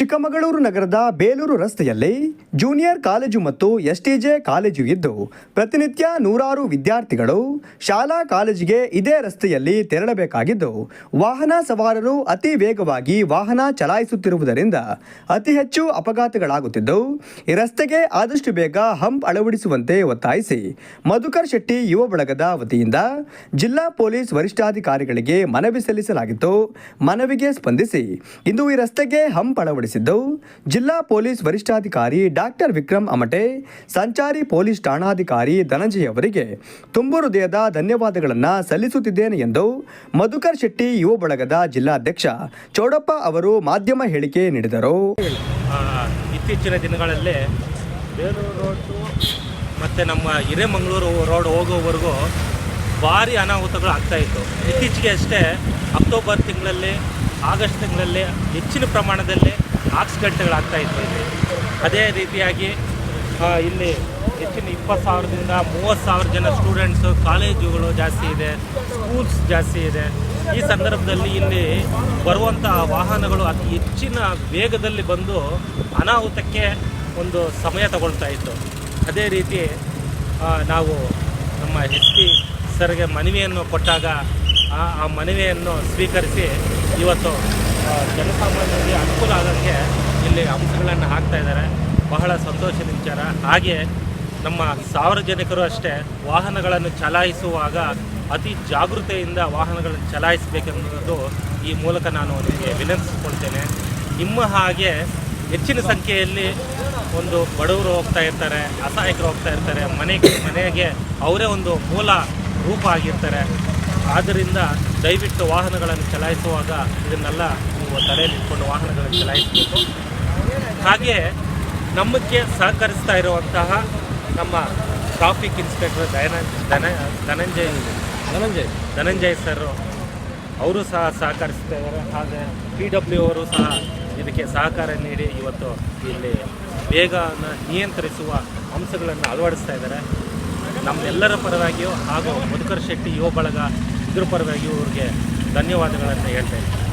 ಚಿಕ್ಕಮಗಳೂರು ನಗರದ ಬೇಲೂರು ರಸ್ತೆಯಲ್ಲಿ junior college ಮತ್ತು ಎಸ್ಟಿಜೆ ಕಾಲೇಜು ಇದ್ದು, ಪ್ರತಿನಿತ್ಯ ನೂರಾರು ವಿದ್ಯಾರ್ಥಿಗಳು ಶಾಲಾ ಕಾಲೇಜಿಗೆ ಇದೇ ರಸ್ತೆಯಲ್ಲಿ ತೆರಳಬೇಕಾಗಿದ್ದು, ವಾಹನ ಸವಾರರು ಅತಿ ವೇಗವಾಗಿ ವಾಹನ ಚಲಾಯಿಸುತ್ತಿರುವುದರಿಂದ ಅತಿ ಹೆಚ್ಚು ಅಪಘಾತಗಳಾಗುತ್ತಿದ್ದು, ಈ ರಸ್ತೆಗೆ ಆದಷ್ಟು ಬೇಗ ಹಂಪ್ ಅಳವಡಿಸುವಂತೆ ಒತ್ತಾಯಿಸಿ ಮಧುಕರ್ ಶೆಟ್ಟಿ ಯುವ ಬಳಗದ ವತಿಯಿಂದ ಜಿಲ್ಲಾ ಪೊಲೀಸ್ ವರಿಷ್ಠಾಧಿಕಾರಿಗಳಿಗೆ ಮನವಿ ಸಲ್ಲಿಸಲಾಗಿತ್ತು. ಮನವಿಗೆ ಸ್ಪಂದಿಸಿ, ಇಂದು ಈ ರಸ್ತೆಗೆ ಹಂಪ್ ಅಳವಡಿಸಿದ್ದು ಜಿಲ್ಲಾ ಪೊಲೀಸ್ ವರಿಷ್ಠಾಧಿಕಾರಿ ಡಾಕ್ಟರ್ ವಿಕ್ರಮ್ ಅಮಟೆ, ಸಂಚಾರಿ ಪೊಲೀಸ್ ಠಾಣಾಧಿಕಾರಿ ಧನಂಜಯ ಅವರಿಗೆ ತುಂಬು ಹೃದಯದ ಧನ್ಯವಾದಗಳನ್ನು ಸಲ್ಲಿಸುತ್ತಿದ್ದೇನೆ ಎಂದು ಮಧುಕರ್ ಶೆಟ್ಟಿ, ಯುವ ಬಳಗದ ಜಿಲ್ಲಾಧ್ಯಕ್ಷ ಚೌಡಪ್ಪ ಅವರು ಮಾಧ್ಯಮ ಹೇಳಿಕೆ ನೀಡಿದರು. ಇತ್ತೀಚಿನ ದಿನಗಳಲ್ಲಿ ಬೇಲೂರು ರೋಡ್ ಮತ್ತು ನಮ್ಮ ಹಿರೇಮಂಗಳೂರು ರೋಡ್ ಹೋಗೋವರೆಗೂ ಭಾರಿ ಅನಾಹುತಗಳು ಆಗ್ತಾಯಿತ್ತು ಇತ್ತೀಚೆಗೆ ಅಷ್ಟೇ ಅಕ್ಟೋಬರ್ ತಿಂಗಳಲ್ಲಿ, ಆಗಸ್ಟ್ ತಿಂಗಳಲ್ಲಿ ಹೆಚ್ಚಿನ ಪ್ರಮಾಣದಲ್ಲಿ ಆಕ್ಸಿಡೆಂಟ್ಗಳಾಗ್ತಾ ಇಲ್ಲಿ ಅದೇ ರೀತಿಯಾಗಿ ಇಲ್ಲಿ ಹೆಚ್ಚಿನ ಇಪ್ಪತ್ತು ಸಾವಿರದಿಂದ ಮೂವತ್ತು ಸಾವಿರ ಜನ ಸ್ಟೂಡೆಂಟ್ಸು ಕಾಲೇಜುಗಳು ಜಾಸ್ತಿ ಇದೆ ಸ್ಕೂಲ್ಸ್ ಜಾಸ್ತಿ ಇದೆ. ಈ ಸಂದರ್ಭದಲ್ಲಿ ಇಲ್ಲಿ ಬರುವಂಥ ವಾಹನಗಳು ಅತಿ ಹೆಚ್ಚಿನ ವೇಗದಲ್ಲಿ ಬಂದು ಅನಾಹುತಕ್ಕೆ ಒಂದು ಸಮಯ ತಗೊಳ್ತಾ ಇತ್ತು. ಅದೇ ರೀತಿ ನಾವು ನಮ್ಮ ಎಸ್ ಪಿ ಸರ್ಗೆ ಮನವಿಯನ್ನು ಕೊಟ್ಟಾಗ, ಆ ಮನವಿಯನ್ನು ಸ್ವೀಕರಿಸಿ ಇವತ್ತು ಜನಸಾಮಾನ್ಯರಿಗೆ ಅನುಕೂಲ ಇಲ್ಲಿ ಅಂಶಗಳನ್ನು ಹಾಕ್ತಾ ಇದ್ದಾರೆ. ಬಹಳ ಸಂತೋಷದ ವಿಚಾರ. ಹಾಗೆ ನಮ್ಮ ಸಾರ್ವಜನಿಕರು ಅಷ್ಟೇ ವಾಹನಗಳನ್ನು ಚಲಾಯಿಸುವಾಗ ಅತಿ ಜಾಗೃತೆಯಿಂದ ವಾಹನಗಳನ್ನು ಚಲಾಯಿಸಬೇಕೆನ್ನುವುದು ಈ ಮೂಲಕ ನಾನು ನಿಮಗೆ ವಿನಂತಿಸಿಕೊಳ್ತೇನೆ. ನಿಮ್ಮ ಹಾಗೆ ಹೆಚ್ಚಿನ ಸಂಖ್ಯೆಯಲ್ಲಿ ಒಂದು ಬಡವರು ಹೋಗ್ತಾ ಇರ್ತಾರೆ, ಅಸಹಾಯಕರು ಹೋಗ್ತಾ ಇರ್ತಾರೆ ಮನೆಗೆ ಮನೆಗೆ ಅವರೇ ಒಂದು ಮೂಲ ರೂಪ ಆಗಿರ್ತಾರೆ. ಆದ್ದರಿಂದ ದಯವಿಟ್ಟು ವಾಹನಗಳನ್ನು ಚಲಾಯಿಸುವಾಗ ಇದನ್ನೆಲ್ಲ ನೀವು ತಲೆಯಲ್ಲಿ ಇಟ್ಕೊಂಡು ವಾಹನಗಳನ್ನು ಚಲಾಯಿಸಬೇಕು. ಹಾಗೆ ನಮ್ಮಕ್ಕೆ ಸಹಕರಿಸ್ತಾ ಇರುವಂತಹ ನಮ್ಮ ಟ್ರಾಫಿಕ್ ಇನ್ಸ್ಪೆಕ್ಟರ್ ದಯನ ಧನ ಧನಂಜಯ್ ಧನಂಜಯ್? ಧನಂಜಯ್ ಸರ್ ಅವರು ಸಹ ಸಹಕರಿಸ್ತಾ ಇದ್ದಾರೆ. ಹಾಗೆ ಪಿ ಡಬ್ಲ್ಯೂ ಅವರು ಸಹ ಇದಕ್ಕೆ ಸಹಕಾರ ನೀಡಿ ಇವತ್ತು ಇಲ್ಲಿ ವೇಗನ ನಿಯಂತ್ರಿಸುವ ಅಂಶಗಳನ್ನು ಅಳವಡಿಸ್ತಾ ಇದ್ದಾರೆ. ನಮ್ಮೆಲ್ಲರ ಪರವಾಗಿಯೂ ಹಾಗೂ ಮಧುಕರ್ ಶೆಟ್ಟಿ ಯುವ ಬಳಗ ಇದ್ರ ಪರವಾಗಿಯೂ ಅವ್ರಿಗೆ ಧನ್ಯವಾದಗಳನ್ನು ಹೇಳ್ತಾ ಇದ್ದೀನಿ.